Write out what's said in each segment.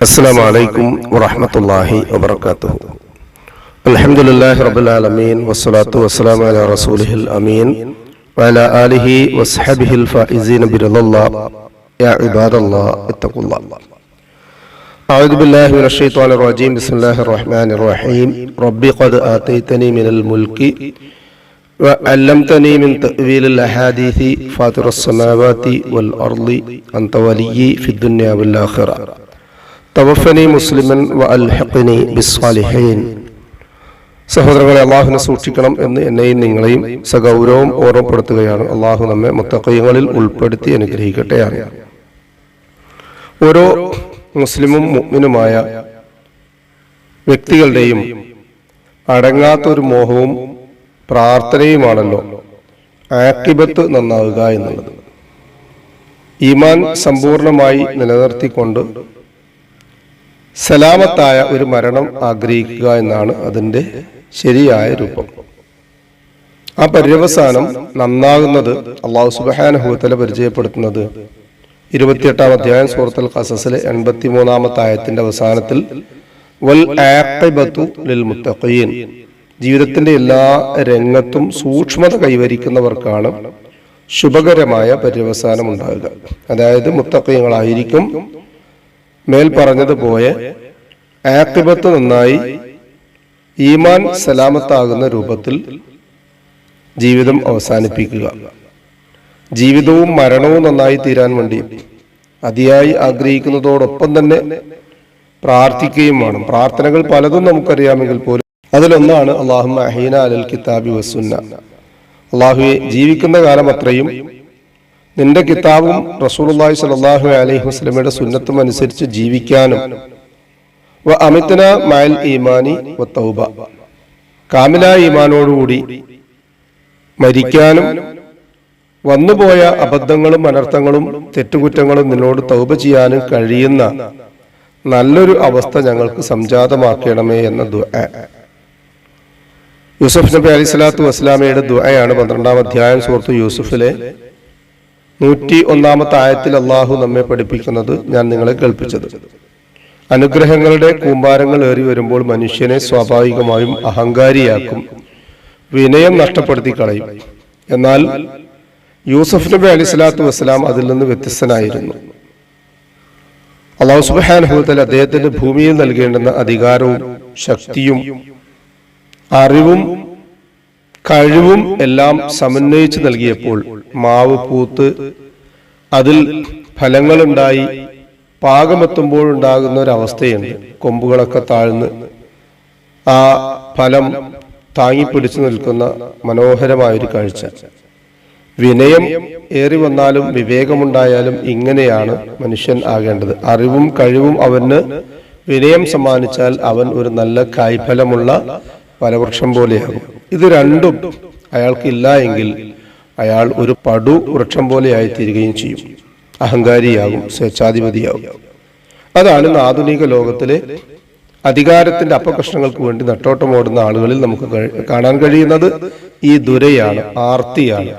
السلام عليكم ورحمة الله وبركاته. الحمد لله رب العالمين والصلاة والسلام على رسوله الأمين وعلى آله وصحبه الفائزين برضا الله. يا عباد الله اتقوا الله. أعوذ بالله من الشيطان الرجيم. بسم الله الرحمن الرحيم. ربي قد آتيتني من الملك وعلمتني من تأويل الأحاديث فاطر السماوات والأرض. أنت ولي في الدنيا والآخرة. തവഫനി മുസ്ലിമൻ വ അൽഹഖനി ബിസ്വാലിഹീൻ സഹോദരങ്ങളെ അള്ളാഹുവിനെ സൂക്ഷിക്കണം എന്ന് എന്നെയും നിങ്ങളെയും സഗൗരവം ഓർമ്മപ്പെടുത്തുകയാണ്. അള്ളാഹു നമ്മെ മുത്തക്കയങ്ങളിൽ ഉൾപ്പെടുത്തി അനുഗ്രഹിക്കട്ടെയാണ് ഓരോ മുസ്ലിമും മുഗ്മിനുമായ വ്യക്തികളുടെയും അടങ്ങാത്തൊരു മോഹവും പ്രാർത്ഥനയുമാണല്ലോ ആക്കിബത്ത് നന്നാവുക എന്നുള്ളത്. ഈമാൻ സമ്പൂർണമായി നിലനിർത്തിക്കൊണ്ട് സലാമത്തായ ഒരു മരണം ആഗ്രഹിക്കുക എന്നാണ് അതിന്റെ ശരിയായ രൂപം. ആ പര്യവസാനം നന്നാകുന്നത് അള്ളാഹു സുബാനഹുത്തല പരിചയപ്പെടുത്തുന്നത് ഇരുപത്തിയെട്ടാം അധ്യായം സൂറത്തുൽ ഖസസിലെ എൺപത്തി മൂന്നാമത്തെ ആയത്തിന്റെ അവസാനത്തിൽ വൽ ലിൽ മുത്തഖീൻ. ജീവിതത്തിന്റെ എല്ലാ രംഗത്തും സൂക്ഷ്മത കൈവരിക്കുന്നവർക്കാണ് ശുഭകരമായ പര്യവസാനം ഉണ്ടാകുക. അതായത് മുത്തക്കയങ്ങളായിരിക്കും മേൽ പറഞ്ഞതുപോലെ ആക്കിബത്ത് നന്നായി ഈമാൻ സലാമത്താകുന്ന രൂപത്തിൽ ജീവിതം അവസാനിപ്പിക്കുക. ജീവിതവും മരണവും നന്നായി തീരാൻ വേണ്ടി അതിയായി ആഗ്രഹിക്കുന്നതോടൊപ്പം തന്നെ പ്രാർത്ഥിക്കുകയും വേണം. പ്രാർത്ഥനകൾ പലതും നമുക്കറിയാമെങ്കിൽ പോലും അതിലൊന്നാണ് അള്ളാഹു അഹീന അലൽ കിതാബി വസുന്ന അള്ളാഹുവെ ജീവിക്കുന്ന കാലം അത്രയും നിന്റെ കിതാബും റസൂലുള്ളാഹി സ്വല്ലല്ലാഹു അലൈഹി വസല്ലമയുടെ സുന്നത്തും അനുസരിച്ച് ജീവിക്കാനും. വ അമിതന മയൽ ഈമാനി വ തൗബ. കാമില ഈമാനോടുകൂടി മരിക്കാനും വന്നുപോയ അബദ്ധങ്ങളും അനർത്ഥങ്ങളും തെറ്റുകുറ്റങ്ങളും നിന്നോട് തൗബ ചെയ്യാനും കഴിയുന്ന നല്ലൊരു അവസ്ഥ ഞങ്ങൾക്ക് സംജാതമാക്കണമേ എന്ന ദുആ. യൂസുഫ് നബി അലി സ്വലാത്തു വസ്ലാമയുടെ ദുആയാണ് പന്ത്രണ്ടാം അധ്യായം സുഹൃത്തു യൂസുഫിലെ നൂറ്റി ഒന്നാമത്തെ ആയത്തിൽ അള്ളാഹു നമ്മെ പഠിപ്പിക്കുന്നത് ഞാൻ നിങ്ങളെ കേൾപ്പിച്ചത്. അനുഗ്രഹങ്ങളുടെ കൂമ്പാരങ്ങൾ ഏറി വരുമ്പോൾ മനുഷ്യനെ സ്വാഭാവികമായും അഹങ്കാരിയാക്കും. വിനയം നഷ്ടപ്പെടുത്തി കളയും. എന്നാൽ യൂസഫ് നബി അലി സ്വലാത്തു വസ്സലാം അതിൽ നിന്ന് വ്യത്യസ്തനായിരുന്നു. അള്ളാഹു സുബാനുഭവത്തിൽ അദ്ദേഹത്തിന്റെ ഭൂമിയിൽ നൽകേണ്ടുന്ന അധികാരവും ശക്തിയും അറിവും കഴിവും എല്ലാം സമന്വയിച്ച് നൽകിയപ്പോൾ മാവ് പൂത്ത് അതിൽ ഫലങ്ങളുണ്ടായി പാകമെത്തുമ്പോഴുണ്ടാകുന്ന ഒരവസ്ഥയുണ്ട്. കൊമ്പുകളൊക്കെ താഴ്ന്ന് ആ ഫലം താങ്ങിപ്പിടിച്ചു നിൽക്കുന്ന മനോഹരമായൊരു കാഴ്ച. വിനയം ഏറി വന്നാലും വിവേകമുണ്ടായാലും ഇങ്ങനെയാണ് മനുഷ്യൻ ആകേണ്ടത്. അറിവും കഴിവും അവന് വിനയം സമ്മാനിച്ചാൽ അവൻ ഒരു നല്ല കായ്ഫലമുള്ള ഫലവൃക്ഷം പോലെയാകും. ഇത് രണ്ടും അയാൾക്കില്ല എങ്കിൽ അയാൾ ഒരു പടു വൃക്ഷം പോലെയായി ചെയ്യും. അഹങ്കാരിയാകും സ്വേച്ഛാധിപതിയാകും. അതാണ് ഇന്ന് ആധുനിക ലോകത്തിലെ അധികാരത്തിന്റെ അപകർഷങ്ങൾക്ക് വേണ്ടി നെട്ടോട്ടമോടുന്ന ആളുകളിൽ നമുക്ക് കാണാൻ കഴിയുന്നത് ഈ ദുരയാണ് ആർത്തിയാണ്.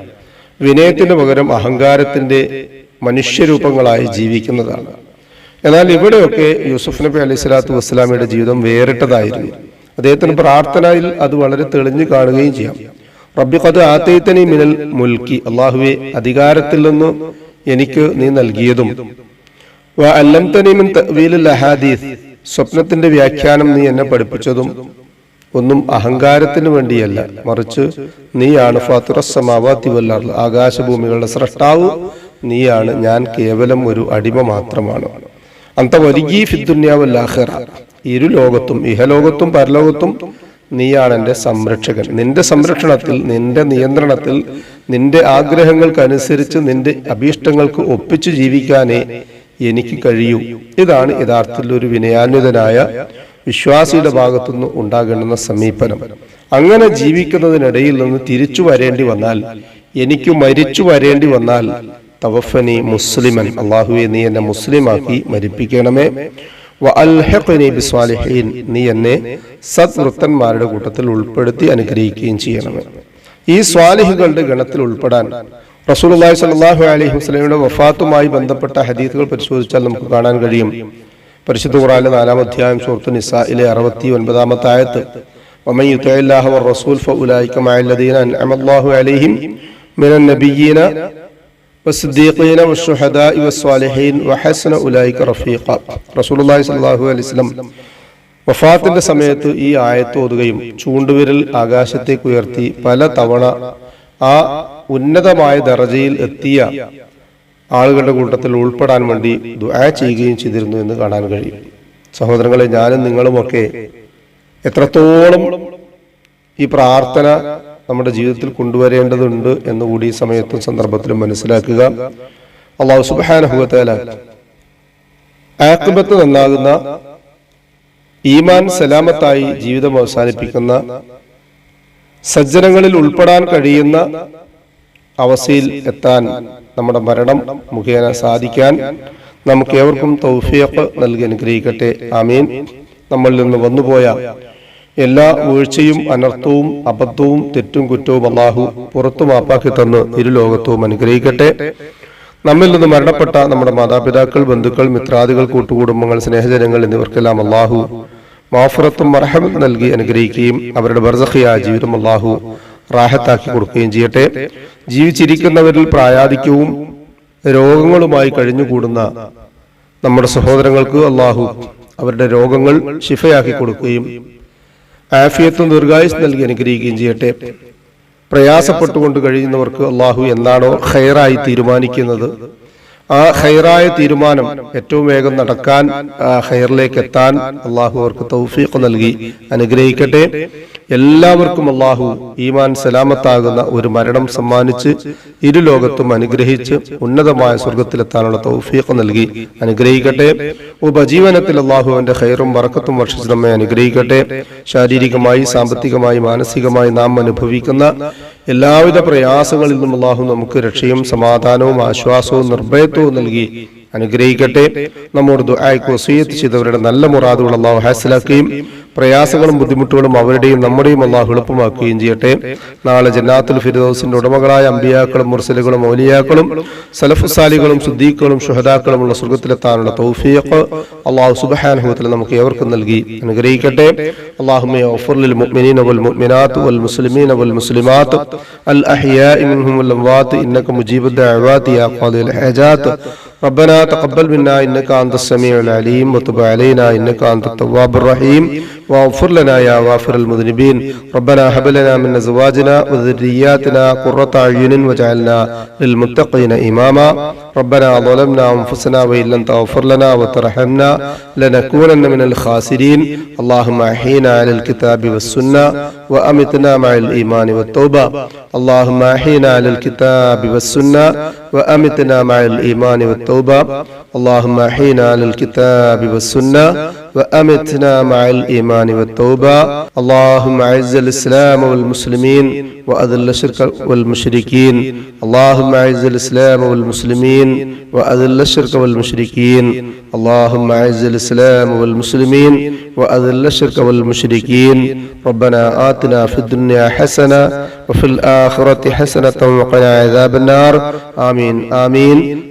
വിനയത്തിന് പകരം അഹങ്കാരത്തിന്റെ മനുഷ്യരൂപങ്ങളായി ജീവിക്കുന്നതാണ്. എന്നാൽ ഇവിടെയൊക്കെ യൂസുഫ് നബി അലൈഹി സ്വലാത്തു വസ്സലാമയുടെ ജീവിതം വേറിട്ടതായിരുന്നു. അദ്ദേഹത്തിന് പ്രാർത്ഥനയിൽ അത് വളരെ തെളിഞ്ഞു കാണുകയും ചെയ്യാം. റബ്ബി ഖദ് ആത്തൈത്തനി മിനൽ മുൽക്കി. അള്ളാഹുവെ അധികാരത്തിൽ നിന്ന് എനിക്ക് നീ നൽകിയതും. അല്ലംതനി മിൻ തഅ്വീലുൽ അഹാദീസ്. സ്വപ്നത്തിന്റെ വ്യാഖ്യാനം നീ എന്നെ പഠിപ്പിച്ചതും ഒന്നും അഹങ്കാരത്തിന് വേണ്ടിയല്ല. മറിച്ച് നീയാണ് ഫാത്തുറസമാവാത്തി വല്ലാർ ആകാശഭൂമികളുടെ സൃഷ്ടാവ് നീയാണ്. ഞാൻ കേവലം ഒരു അടിമ മാത്രമാണ്. അന്ത വലിയ ഫിദ്ദുന്യാവല്ലാഹറ ഇരു ലോകത്തും ഇഹലോകത്തും പരലോകത്തും നീയാണ് എന്റെ സംരക്ഷകൻ. നിന്റെ സംരക്ഷണത്തിൽ നിന്റെ നിയന്ത്രണത്തിൽ നിന്റെ ആഗ്രഹങ്ങൾക്കനുസരിച്ച് നിന്റെ അഭീഷ്ടങ്ങൾക്ക് ഒപ്പിച്ചു ജീവിക്കാനേ എനിക്ക് കഴിയൂ. ഇതാണ് യഥാർത്ഥത്തിൽ ഒരു വിനയാന്വിതനായ വിശ്വാസിയുടെ ഭാഗത്തുനിന്ന് ഉണ്ടാകേണ്ടുന്ന സമീപനം. അങ്ങനെ ജീവിക്കുന്നതിനിടയിൽ നിന്ന് തിരിച്ചു വരേണ്ടി വന്നാൽ എനിക്ക് മരിച്ചു വരേണ്ടി വന്നാൽ തവഫനി മുസ്ലിമൻ അള്ളാഹുവെ നീ എന്നെ മുസ്ലിമാക്കി മരിപ്പിക്കണമേ. ബിസ്വാലിഹീൻ നീ എന്നെ സത്വൃത്തന്മാരുടെ കൂട്ടത്തിൽ ഉൾപ്പെടുത്തി അനുഗ്രഹിക്കുകയും ചെയ്യണമേ ഈ സ്വാലിഹുകളുടെ ഗണത്തിൽ ഉൾപ്പെടാൻ റസൂലുള്ളാഹി സ്വല്ലല്ലാഹു അലൈഹി വസല്ലമയുടെ വഫാത്തുമായി ബന്ധപ്പെട്ട ഹദീസുകൾ പരിശോധിച്ചാൽ നമുക്ക് കാണാൻ കഴിയും പരിശുദ്ധ ഖുറാനിലെ നാലാം അധ്യായം സൂറത്ത് നിസായിലെ അറുപത്തി ഒൻപതാമത്തെ ആയത്ത് ومن يطع الله والرسول فاولئك مع الذين انعم الله عليهم من النبيين والصديقين والشهداء والصالحين وحسن اولئك رفيقا رسول الله صلى الله عليه وسلم വഫാത്തിന്റെ സമയത്ത് ഈ ആയത്ത് ഓതുകയും ചൂണ്ടുവിരൽ ആകാശത്തേക്ക് ഉയർത്തി പല തവണ ആ ഉന്നതമായ ദർജയിൽ എത്തിയ ആളുകളുടെ കൂട്ടത്തിൽ ഉൾപ്പെടാൻ വേണ്ടി ദുആ ചെയ്യുകയും ചെയ്തിരുന്നു എന്ന് കാണാൻ കഴിയും സഹോദരങ്ങളെ ഞാനും നിങ്ങളുമൊക്കെ എത്രത്തോളം ഈ പ്രാർത്ഥന നമ്മുടെ ജീവിതത്തിൽ കൊണ്ടുവരേണ്ടതുണ്ട് എന്ന് കൂടി ഈ സമയത്തും സന്ദർഭത്തിലും മനസ്സിലാക്കുക. അള്ളാഹു സുബാനഹുവത്തേല ആക്ബത്ത് നന്നാകുന്ന ഈമാൻ സലാമത്തായി ജീവിതം അവസാനിപ്പിക്കുന്ന സജ്ജനങ്ങളിൽ ഉൾപ്പെടാൻ കഴിയുന്ന അവസ്ഥയിൽ എത്താൻ നമ്മുടെ മരണം മുഖേന സാധിക്കാൻ നമുക്ക് ഏവർക്കും തൗഫിയപ്പ് നൽകി അനുഗ്രഹിക്കട്ടെ. ആമീൻ. നമ്മളിൽ നിന്ന് വന്നുപോയ എല്ലാ വീഴ്ചയും അനർത്ഥവും അബദ്ധവും തെറ്റും കുറ്റവും അള്ളാഹു പുറത്തു മാപ്പാക്കി തന്ന് ഇരുലോകത്തവും അനുഗ്രഹിക്കട്ടെ. നമ്മിൽ നിന്ന് മരണപ്പെട്ട നമ്മുടെ മാതാപിതാക്കൾ ബന്ധുക്കൾ മിത്രാദികൾ കൂട്ടുകുടുംബങ്ങൾ സ്നേഹജനങ്ങൾ എന്നിവർക്കെല്ലാം അള്ളാഹു മാഫുറത്തും മർഹമം നൽകി അനുഗ്രഹിക്കുകയും അവരുടെ ബർസഖിയായ ജീവിതം അള്ളാഹു റാഹത്താക്കി കൊടുക്കുകയും ചെയ്യട്ടെ. ജീവിച്ചിരിക്കുന്നവരിൽ പ്രായാധിക്യവും രോഗങ്ങളുമായി കഴിഞ്ഞുകൂടുന്ന നമ്മുടെ സഹോദരങ്ങൾക്ക് അള്ളാഹു അവരുടെ രോഗങ്ങൾ ശിഫയാക്കി കൊടുക്കുകയും ആഫിയത്തും ദീർഘായുസ് നൽകി അനുഗ്രഹിക്കുകയും ചെയ്യട്ടെ. പ്രയാസപ്പെട്ടുകൊണ്ട് കഴിയുന്നവർക്ക് അള്ളാഹു എന്താണോ ഹെയറായി തീരുമാനിക്കുന്നത്? ആ ഹെയറായ തീരുമാനം ഏറ്റവും വേഗം നടക്കാൻ ആ ഹെയറിലേക്ക് എത്താൻ അള്ളാഹു അവർക്ക് തൗഫീഖ് നൽകി. അനുഗ്രഹിക്കട്ടെ. എല്ലാവർക്കും അള്ളാഹു ഈമാൻ സലാമത്താകുന്ന ഒരു മരണം സമ്മാനിച്ച് ഇരു ലോകത്തും അനുഗ്രഹിച്ച് ഉന്നതമായ സ്വർഗത്തിലെത്താനുള്ള തൗഫീഖ് നൽകി. അനുഗ്രഹിക്കട്ടെ. ഉപജീവനത്തിൽ അള്ളാഹുവിന്റെ ഹൈറും വറക്കത്തും വർഷിച്ച് നമ്മെ അനുഗ്രഹിക്കട്ടെ. ശാരീരികമായി സാമ്പത്തികമായി മാനസികമായി നാം അനുഭവിക്കുന്ന എല്ലാവിധ പ്രയാസങ്ങളിൽ നിന്നും അള്ളാഹു നമുക്ക് രക്ഷയും സമാധാനവും ആശ്വാസവും നിർഭയത്വവും നൽകി. അനുഗ്രഹിക്കട്ടെ. നമ്മോട് ദുആയ്ക്ക് വസീയത്ത് ചെയ്തവരുടെ നല്ല മുറാദുകൾ അള്ളാഹു ഹാസിലാക്കുകയും പ്രയാസങ്ങളും ബുദ്ധിമുട്ടുകളും അവരുടെയും നമ്മുടെയും അള്ളാഹു എളുപ്പമാക്കുകയും ചെയ്യട്ടെ. നാളെ ജന്നാത്തുൽ ഫിരിദോസിന്റെ ഉടമകളായ അമ്പിയാക്കളും മുർസലുകളും ഔലിയാക്കളും സലഫുസാലികളും സുദ്ദീഖുകളും ഷുഹദാക്കളുമുള്ള സ്വർഗത്തിലെത്താനുള്ള തൗഫീഖ് അള്ളാഹു സുബഹാനുഭവത്തിൽ നമുക്ക് ഏവർക്കും നൽകി. അനുഗ്രഹിക്കട്ടെ. അള്ളാഹുമേ മുഅ്മിനീന വൽ മുഅ്മിനാത്ത് വൽ മുസ്ലിമീന വൽ മുസ്ലിമാത്ത്. അൽ വൽ ഇന്നക മുജീബുദ് ربنا تقبل منا انك انت السميع العليم وتب علينا انك انت التواب الرحيم واغفر لنا يا غافر المذنبين. ربنا هب لنا من أزواجنا وذرياتنا قرة أعين واجعلنا للمتقين إماما. ربنا ظلمنا أنفسنا وإن لم تغفر لنا وترحمنا لنكونن من الخاسرين. اللهم أحينا على الكتاب والسنة وأمتنا مع الإيمان والتوبة. اللهم أحينا على الكتاب والسنة وأمتنا مع الإيمان والتوبة. اللهم أحينا على الكتاب والسنة وأمتنا مع بالإيمان والتوبة. اللهم عز الإسلام والمسلمين وأذل الشرك والمشركين. اللهم عز الإسلام والمسلمين وأذل الشرك والمشركين. اللهم عز الإسلام والمسلمين وأذل الشرك والمشركين. ربنا آتنا في الدنيا حسنة وفي الآخرة حسنة وقنا عذاب النار. آمين. آمين.